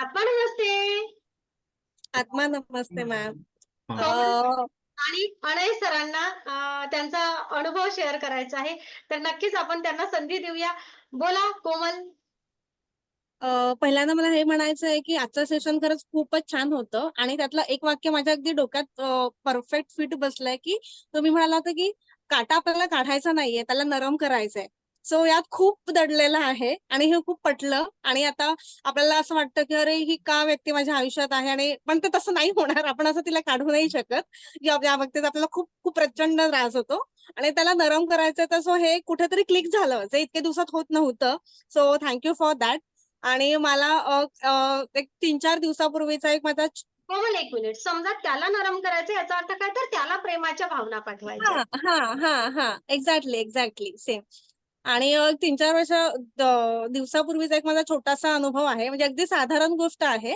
आत्मा नमस्ते. आत्मा नमस्ते मॅम हा. आणि अनय सरांना त्यांचा अनुभव शेअर करायचा आहे. तर नक्कीच आपण त्यांना संधी देऊया. बोला कोमल. अ, पहिल्यांदा मला हे म्हणायचं आहे की आजचं सेशन खरंच खूपच छान होतं. आणि त्यातलं एक वाक्य माझ्या अगदी डोक्यात परफेक्ट फिट बसलंय की तुम्ही म्हणाला होता की काटा आपल्याला काढायचा नाहीये त्याला नरम करायचंय. सो यात खूप दडलेलं आहे आणि हे खूप पटलं आणि आता आपल्याला असं वाटतं की अरे ही का व्यक्ती माझ्या आयुष्यात आहे आणि पण ते तसं नाही होणार. आपण असं तिला काढू नाही शकत. या व्यक्तीचा आपल्याला खूप खूप प्रचंड त्रास होतो आणि त्याला नरम करायचं तर सो हे कुठेतरी क्लिक झालं. जे इतके दिवसात होत नव्हतं. So thank you for that. आणि मला एक तीन चार दिवसापूर्वीचा एक माझा कोमल एक मिनिट. समजा त्याला नरम करायचं याचा अर्थ काय? तर त्याला प्रेमाच्या भावना पाठवायच्या. हा हा हा एक्झॅक्टली एक्झॅक्टली सेम आणि तीन चार वर्ष दिवसापूर्वीचा एक माझा छोटासा अनुभव आहे. म्हणजे अगदी साधारण गोष्ट आहे.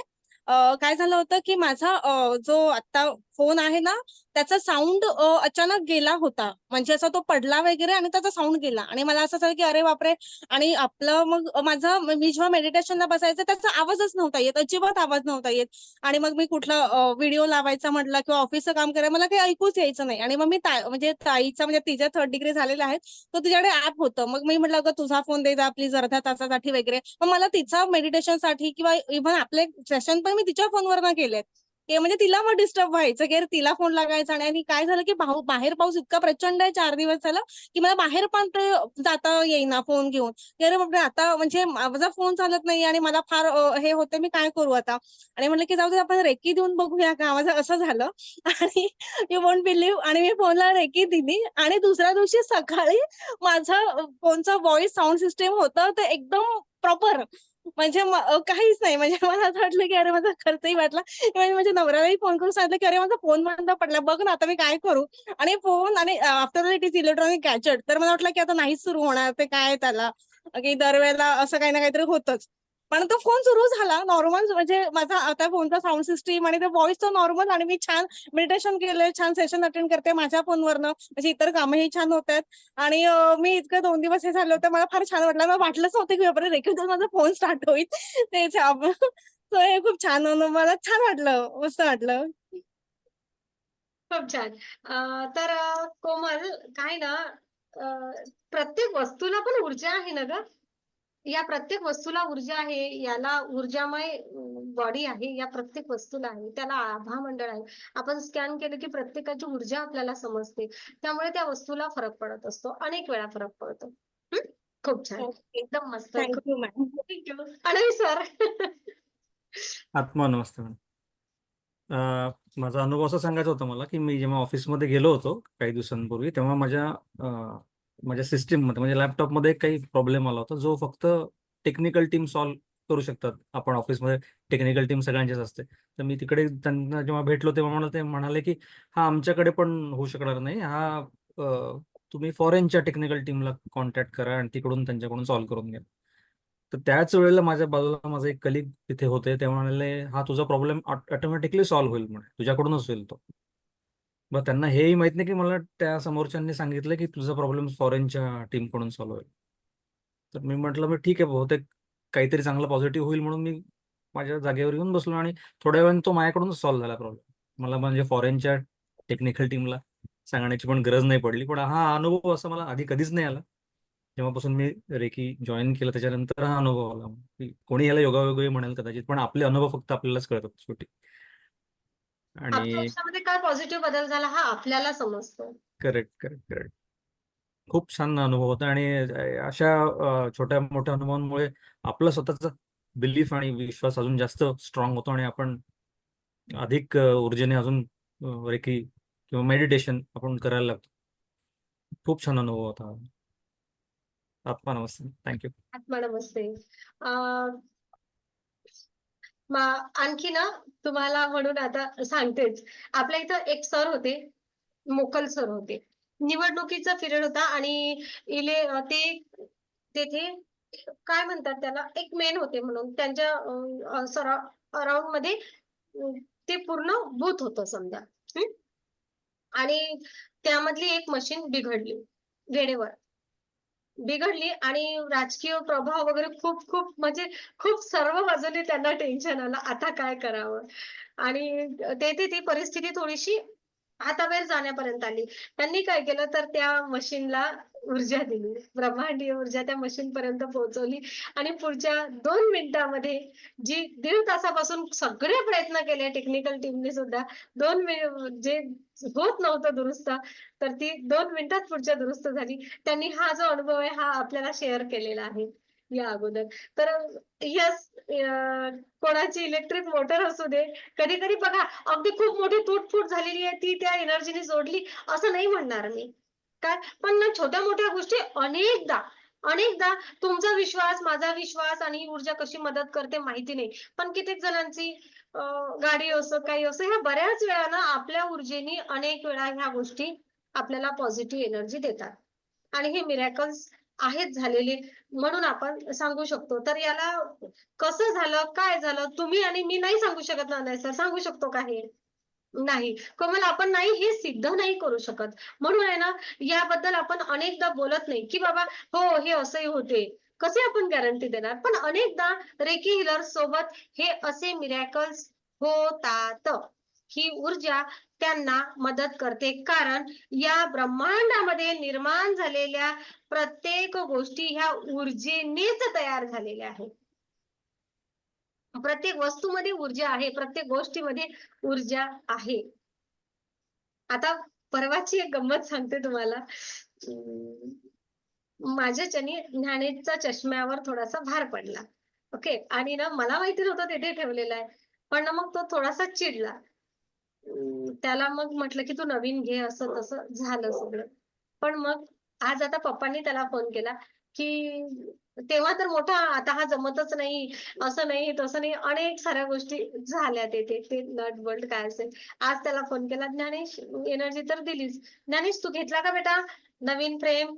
काय झालं होतं की माझा जो आता फोन आहे ना त्याचा साऊंड अचानक गेला होता. म्हणजे असा तो पडला वगैरे आणि त्याचा साऊंड गेला. आणि मला असं झालं की अरे बापरे! आणि आपलं मग माझा मी जेव्हा मेडिटेशनला बसायचं त्याचा आवाजच नव्हता येत. अजिबात आवाज नव्हता येत. आणि मग मी कुठला व्हिडिओ लावायचा म्हटलं किंवा ऑफिसचं काम करायला मला काही ऐकूच यायचं नाही. आणि मग मी म्हणजे ताईचा म्हणजे तिच्या थर्ड डिग्री झालेला आहे. तो तिच्याकडे ऍप होतं. मग मी म्हटलं अगं तुझा फोन दे जा प्लीज अर्ध्या तासासाठी वगैरे. मग मला तिचा मेडिटेशनसाठी किंवा इव्हन आपले सेशन पण मी तिच्या फोनवर ना केलेत. की म्हणजे तिला मग डिस्टर्ब व्हायचं की अरे तिला फोन लागायचा आणि आणि काय झालं की भाऊ बाहेर पाऊस इतका प्रचंड आहे चार दिवस झाला की मला बाहेर पण जाता येईना फोन घेऊन. की अरे बापरे आता म्हणजे माझा फोन चालत नाही आणि मला फार हे होते मी काय करू आता? आणि म्हटलं की जाऊ दे आपण रेकी देऊन बघूया का? माझं असं झालं. आणि यू वोंट बिलीव्ह आणि मी फोनला रेकी दिली. आणि दुसऱ्या दिवशी सकाळी माझा फोनचा व्हॉइस साऊंड सिस्टीम होतं ते एकदम प्रॉपर. म्हणजे काहीच नाही. म्हणजे मला असं वाटलं की अरे माझा खर्चही वाटला म्हणजे माझ्या नवऱ्यालाही फोन करून सांगितलं की अरे माझा फोन बंद पडला. बघ ना आता मी काय करू? आणि फोन आणि after it is electronic gadget तर मला वाटलं की आता नाहीच सुरू होणार. ते काय त्याला? की दरवेळेला असं काही ना काहीतरी होतच. पण तो फोन सुरू झाला नॉर्मल म्हणजे माझा आता फोनचा साऊंड सिस्टीम आणि ते व्हॉइस तो नॉर्मल आणि मी छान मेडिटेशन केलंय छान सेशन अटेंड करते माझ्या फोनवरनं. म्हणजे इतर कामही छान होत आहेत आणि मी इतकं दोन दिवस हे झाले होते मला फार छान वाटलं. मला वाटलंच नव्हतं की बापरे रेकॉर्ड माझा फोन स्टार्ट होईल. तेच सो हे खूप छान मला छान वाटलं मस्त वाटलं. खूप छान. तर कोमल काय ना प्रत्येक वस्तूला पण ऊर्जा आहे ना ग? या प्रत्येक वस्तूला ऊर्जा आहे याला ऊर्जामय बॉडी आहे या प्रत्येक वस्तूला आहे त्याला आभा मंडळ आहे. आपण स्कॅन केलं की प्रत्येकाची ऊर्जा आपल्याला समजते. त्यामुळे त्या वस्तूला फरक पडत असतो. अनेक वेळा फरक पडतो? खूप छान. एकदम मस्त. थँक्यू अनय सर आत्मा नमस्ते माझा अनुभव असा सांगायचा होता मला की मी जेव्हा ऑफिसमध्ये गेलो होतो काही दिवसांपूर्वी तेव्हा माझ्या माझ्या सिस्टीममध्ये म्हणजे लॅपटॉपमध्ये म्हणजे काही प्रॉब्लेम आला होता जो फक्त टेक्निकल टीम सॉल्व्ह करू शकतात. आपण ऑफिसमध्ये टेक्निकल टीम सगळ्यांचीच असते. तर मी तिकडे त्यांना जेव्हा भेटलो तेव्हा मला ते म्हणाले की हा आमच्याकडे पण होऊ शकणार नाही. हा तुम्ही फॉरेनच्या टेक्निकल टीमला कॉन्टॅक्ट करा आणि तिकडून त्यांच्याकडून सॉल्व्ह करून घ्या. तर त्याच वेळेला माझ्या बाजूला माझा एक कलिग तिथे होते. ते म्हणाले हा तुझा प्रॉब्लेम ऑटोमॅटिकली सॉल्व्ह होईल म्हणे. तुझ्याकडूनच होईल तो. मग त्यांना हेही माहीत नाही की मला त्या समोरच्यांनी सांगितलं की तुझा प्रॉब्लेम फॉरेनच्या टीमकडून सॉल्व्ह होईल. तर मी म्हटलं मग ठीक आहे बहुतेक काहीतरी चांगलं पॉझिटिव्ह होईल म्हणून मी माझ्या जागेवर येऊन बसलो आणि थोड्या वेळाने तो माझ्याकडूनच सॉल्व्ह झाला प्रॉब्लेम मला म्हणजे फॉरेनच्या टेक्निकल टीमला सांगण्याची पण गरज नाही पडली पण हा अनुभव असा मला आधी कधीच नाही आला. जेव्हापासून मी रेकी जॉईन केलं त्याच्यानंतर हा अनुभव आला. कोणी याला योगायोगी म्हणेल कदाचित पण आपले अनुभव फक्त आपल्यालाच कळतात शेवटी. आपल्या आणि आयुष्यामध्ये काय पॉझिटिव्ह बदल झाला हा आपल्याला समजतो. करेक्ट करेक्ट करेक्ट खूप छान अनुभव होता आणि अ, अशा अ, छोट्या मोठ्या अनुभवांमुळे आपला स्वतःचा बिलीफ आणि विश्वास अजून जास्त स्ट्रॉंग होतो आणि आपण अधिक अ, ऊर्जेने अजून अ, रेकी किंवा मेडिटेशन आपण करायला लागतो. खूप छान अनुभव होता. आत्मा नमस्ते. थँक्यू आत्मा नमस्ते. अं, आणखी ना तुम्हाला म्हणून आता सांगतेच. आपल्या इथं एक सर होते मोकल सर होते. निवडणुकीचा पिरियड होता आणि इले ते तेथे काय म्हणतात त्याला एक मेन होते म्हणून. त्यांच्या सरा अराउंडमध्ये ते पूर्ण बूथ होतं समजा. आणि त्यामधली एक मशीन बिघडली वेळेवर. बिघडली आणि राजकीय प्रभाव वगैरे खूप खूप म्हणजे खूप सर्व बाजूने त्यांना टेन्शन आलं. आता काय करावं? आणि तेथे ती परिस्थिती थोडीशी हाताबाहेर जाण्यापर्यंत आली. त्यांनी काय केलं? तर त्या मशीनला ऊर्जा दिली. ब्रह्मांडीय ऊर्जा त्या मशीन पर्यंत पोहोचवली. आणि पुढच्या दोन मिनिटांमध्ये जी दीड तासापासून सगळे प्रयत्न केले टेक्निकल टीमने सुद्धा दोन जे होत नव्हतं दुरुस्त तर ती दोन मिनिटात पुढच्या दुरुस्त झाली. त्यांनी हा जो अनुभव आहे हा आपल्याला शेअर केलेला आहे या अगोदर. तर यस कोणाची इलेक्ट्रिक मोटर असू दे कधी कधी बघा अगदी खूप मोठी तुटफूट झालेली आहे ती त्या एनर्जीने जोडली असं नाही म्हणणार मी. काय पण ना छोट्या मोठ्या गोष्टी अनेकदा अनेकदा तुमचा विश्वास माझा विश्वास आणि ही ऊर्जा कशी मदत करते माहिती नाही. पण कित्येक जणांची गाडी असो काही असो ह्या बऱ्याच वेळा ना आपल्या ऊर्जेने अनेक वेळा ह्या गोष्टी आपल्याला पॉझिटिव्ह एनर्जी देतात. आणि हे मिरॅकल्स आहेत झालेले म्हणून आपण सांगू शकतो. तर याला कसं झालं काय झालं तुम्ही आणि मी नाही सांगू शकत ना नाही सर. सांगू शकतो का हे? नाही. कमल आपण नाही हे सिद्ध नाही करू शकत. म्हणून आहे ना याबद्दल आपण अनेकदा बोलत नाही. की बाबा हो हे असंही होते. कसे आपण गॅरंटी देणार? पण अनेकदा रेकी हिलर सोबत हे असे मिरॅकल्स होतात. ही ऊर्जा त्यांना मदत करते. कारण या ब्रह्मांडामध्ये निर्माण झालेल्या प्रत्येक गोष्टी ह्या ऊर्जेनेच तयार झालेल्या आहेत. प्रत्येक वस्तूमध्ये ऊर्जा आहे प्रत्येक गोष्टीमध्ये ऊर्जा आहे. आता परवाची एक गंमत सांगते तुम्हाला. अं, माझ्याच्यानी ज्ञानेच्या चष्म्यावर थोडासा भार पडला. ओके? आणि ना मला माहिती नव्हतं तिथे ठेवलेला आहे. पण ना मग तो थोडासा चिडला. त्याला मग म्हटलं की तू नवीन घे असं तसं झालं सगळं. पण मग आज आता पप्पांनी त्याला फोन केला. की तेव्हा तर मोठा आता हा जमतच नाही असं नाही तसं नाही अनेक साऱ्या गोष्टी झाल्या तेथे ते नट बोल्ट काय असेल. आज त्याला फोन केला ज्ञानेश एनर्जी तर दिलीच. ज्ञानेश तू घेतला का बेटा? नवीन प्रेम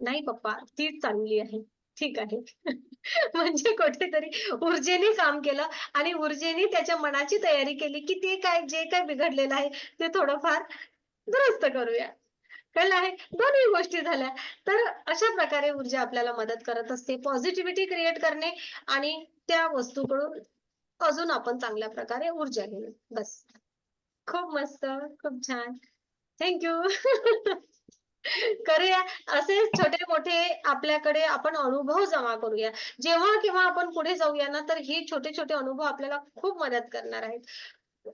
नाही पप्पा तीच चांगली आहे. ठीक आहे. म्हणजे कुठेतरी ऊर्जेने काम केलं आणि ऊर्जेने त्याच्या मनाची तयारी केली की ते काय जे काय बिघडलेलं आहे ते थोडंफार दुरुस्त करूया. कळलं आहे. दोन्ही गोष्टी झाल्या. तर अशा प्रकारे ऊर्जा आपल्याला मदत करत असते. पॉझिटिव्हिटी क्रिएट करणे आणि त्या वस्तूकडून अजून आपण चांगल्या प्रकारे ऊर्जा घेणे. बस. खूप मस्त. खूप छान. थँक्यू करूया. असे छोटे मोठे आपल्याकडे आपण अनुभव जमा करूया. जेव्हा केव्हा आपण पुढे जाऊया ना तर हे छोटे छोटे अनुभव आपल्याला खूप मदत करणार आहेत.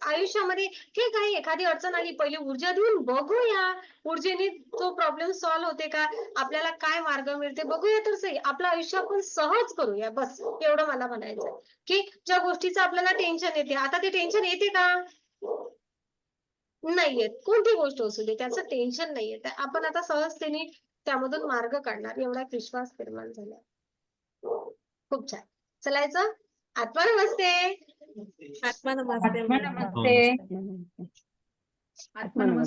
आयुष्यामध्ये ठीक आहे एखादी अडचण आली पहिली ऊर्जा देऊन बघूया. ऊर्जेने तो प्रॉब्लेम सॉल्व्ह होते का? आपल्याला काय मार्ग मिळते बघूया. तर सही आपलं आयुष्य आपण सहज करूया. बस एवढं मला म्हणायचं की ज्या गोष्टीचं आपल्याला टेन्शन येते आता ते टेन्शन येते का? नाही येत कोणती गोष्ट असू दे त्याचं टेन्शन नाही येत आपण आता सहजतेने त्यामधून मार्ग काढणार. एवढा विश्वास निर्माण झाला. खूप छान. चलायचं? आत्मा नमस्ते आत्मा नमस्ते. आत्मा नमस्ते.